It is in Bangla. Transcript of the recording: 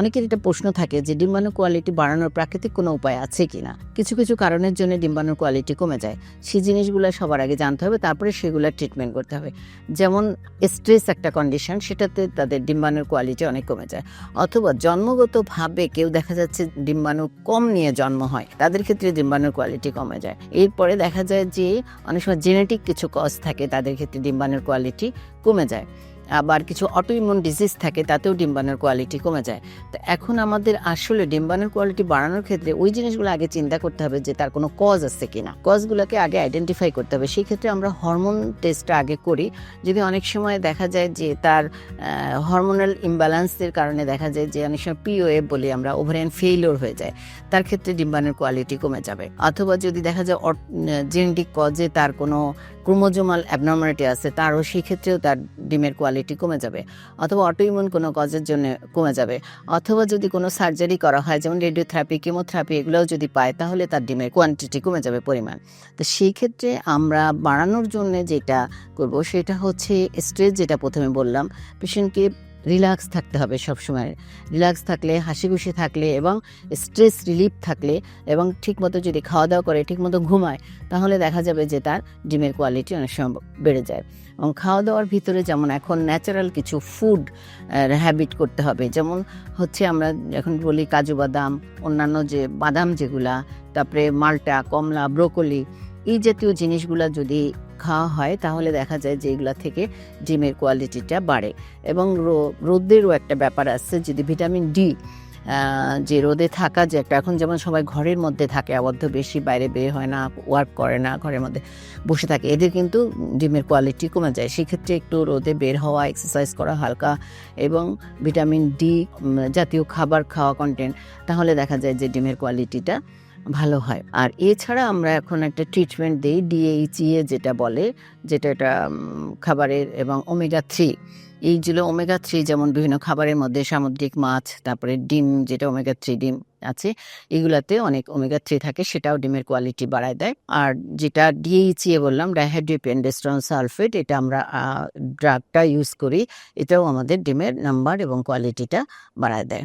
অনেকের এটা প্রশ্ন থাকে যে ডিম্বাণু কোয়ালিটি বাড়ানোর প্রাকৃতিক কোনো উপায় আছে কি না কিছু কিছু কারণের জন্য ডিম্বাণুর কোয়ালিটি কমে যায়। সেই জিনিসগুলো সবার আগে জানতে হবে, তারপরে সেগুলোর ট্রিটমেন্ট করতে হবে। যেমন স্ট্রেস একটা কন্ডিশন সেটাতে তাদের ডিম্বাণুর কোয়ালিটি অনেক কমে যায়। অথবা জন্মগতভাবে কেউ দেখা যাচ্ছে ডিম্বাণু কম নিয়ে জন্ম হয়, তাদের ক্ষেত্রে ডিম্বাণুর কোয়ালিটি কমে যায়। এরপরে দেখা যায় যে অনেক সময় জেনেটিক কিছু কজ থাকে, তাদের ক্ষেত্রে ডিম্বাণুর কোয়ালিটি কমে যায়। আবার কিছু অটোইমিউন ডিজিজ থাকে, তাতেও ডিম্বাণুর কোয়ালিটি কমে যায়। তো এখন আমাদের আসলে ডিম্বাণুর কোয়ালিটি বাড়ানোর ক্ষেত্রে ওই জিনিসগুলো আগে চিন্তা করতে হবে যে তার কোনো কজ আছে কিনা। কজগুলোকে আগে আইডেন্টিফাই করতে হবে। সেই ক্ষেত্রে আমরা হরমোন টেস্টটা আগে করি। যদি অনেক সময় দেখা যায় যে তার হরমোনাল ইমব্যালেন্সের কারণে দেখা যায় যে অনেক সময় পিওএ বলি আমরা ওভারিয়ান ফেইলিওর হয়ে যায়, তার ক্ষেত্রে ডিম্বাণুর কোয়ালিটি কমে যাবে। অথবা যদি দেখা যায় জেনেটিক কজে তার কোনো ক্রোমোজোমাল অ্যাবনর্মালিটি আছে, তারও সেক্ষেত্রেও তার ডিমের কোয়ালিটি কমে যাবে। অথবা অটোইমিউন কোনো কজের জন্য কমে যাবে। অথবা যদি কোনো সার্জারি করা হয়, যেমন রেডিওথেরাপি কেমোথেরাপি এগুলোও যদি পায়, তাহলে তার ডিমের কোয়ান্টিটি কমে যাবে পরিমাণ। তো সেই ক্ষেত্রে আমরা বাড়ানোর জন্য যেটা করব, সেটা হচ্ছে স্ট্রেস যেটা প্রথমে বললাম পেশেন্টকে রিল্যাক্স থাকতে হবে সবসময়। রিল্যাক্স থাকলে হাসি খুশি থাকলে এবং স্ট্রেস রিলিফ থাকলে এবং ঠিকমতো যদি খাওয়া দাওয়া করে, ঠিকমতো ঘুমায়, তাহলে দেখা যাবে যে তার ডিমের কোয়ালিটি অনেক সময় বেড়ে যায়। এবং খাওয়া দাওয়ার ভিতরে যেমন এখন ন্যাচারাল কিছু ফুড হ্যাবিট করতে হবে। যেমন হচ্ছে আমরা এখন বলি কাজু বাদাম, অন্যান্য যে বাদাম যেগুলা, তারপরে মালটা, কমলা, ব্রোকলি এই জাতীয় জিনিসগুলা যদি খাওয়া হয়, তাহলে দেখা যায় যে এগুলা থেকে ডিমের কোয়ালিটিটা বাড়ে। এবং রোদেরও একটা ব্যাপার আছে যদি ভিটামিন ডি যে রোদে থাকা যে একটা, এখন যেমন সবাই ঘরের মধ্যে থাকে, আবদ্ধ বেশি, বাইরে বের হয় না ওয়ার্ক করে না, ঘরের মধ্যে বসে থাকে, এদের কিন্তু ডিমের কোয়ালিটি কমে যায়। সেক্ষেত্রে একটু রোদে বের হওয়া এক্সারসাইজ করা হালকা এবং ভিটামিন ডি জাতীয় খাবার খাওয়া কন্টেন্ট তাহলে দেখা যায় যে ডিমের কোয়ালিটিটা ভালো হয়। আর এছাড়া আমরা এখন একটা ট্রিটমেন্ট দিই ডিএইচইএ যেটা বলে, যেটা এটা খাবারের এবং ওমেগা থ্রি এই যেগুলো ওমেগা থ্রি যেমন বিভিন্ন খাবারের মধ্যে সামুদ্রিক মাছ, তারপরে ডিম, যেটা ওমেগা থ্রি ডিম আছে, এগুলাতে অনেক ওমেগা থ্রি থাকে, সেটাও ডিমের কোয়ালিটি বাড়ায় দেয়। আর যেটা ডিএইচইএ বললাম ডাইহাইড্রোপেন্ডেস্ট্রন সালফেট এটা আমরা ড্রাগটা ইউজ করি, এটাও আমাদের ডিমের নাম্বার এবং কোয়ালিটিটা বাড়ায় দেয়।